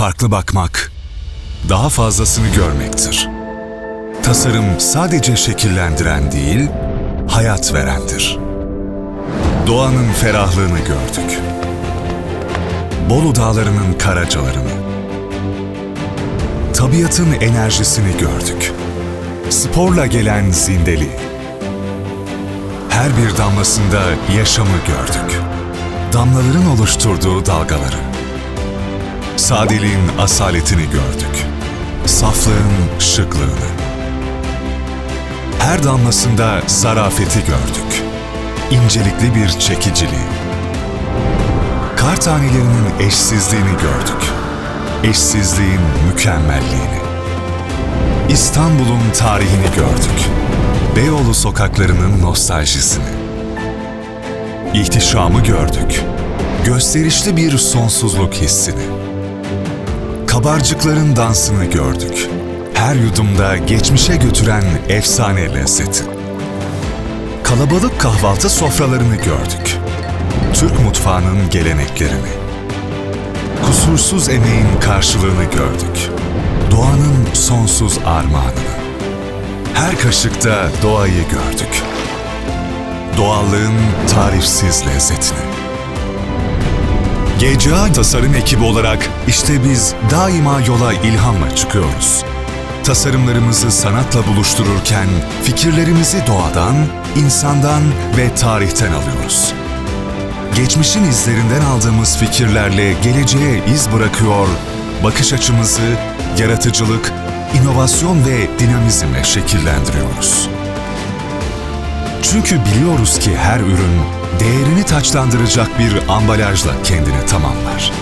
farklı bakmak, daha fazlasını görmektir. Tasarım sadece şekillendiren değil, hayat verendir. Doğanın ferahlığını gördük. Bolu dağlarının karacalarını. Tabiatın enerjisini gördük. Sporla gelen zindeli. Her bir damlasında yaşamı gördük. Damlaların oluşturduğu dalgaları. Sadeliğin asaletini gördük. Saflığın şıklığını. Her damlasında zarafeti gördük. İncelikli bir çekiciliği. Kar tanelerinin eşsizliğini gördük. Eşsizliğin mükemmelliğini. İstanbul'un tarihini gördük. Beyoğlu sokaklarının nostaljisini. İhtişamı gördük. Gösterişli bir sonsuzluk hissini. Kabarcıkların dansını gördük. Her yudumda geçmişe götüren efsane lezzeti. Kalabalık kahvaltı sofralarını gördük. Türk mutfağının geleneklerini. Kusursuz emeğin karşılığını gördük. Doğanın sonsuz armağanını. Her kaşıkta doğayı gördük. Doğallığın tarifsiz lezzetini. GCA Tasarım ekibi olarak işte biz daima yola ilhamla çıkıyoruz. Tasarımlarımızı sanatla buluştururken fikirlerimizi doğadan, insandan ve tarihten alıyoruz. Geçmişin izlerinden aldığımız fikirlerle geleceğe iz bırakıyor, bakış açımızı yaratıcılık, inovasyon ve dinamizmle şekillendiriyoruz. Çünkü biliyoruz ki her ürün değerini taçlandıracak bir ambalajla kendini tamamlar.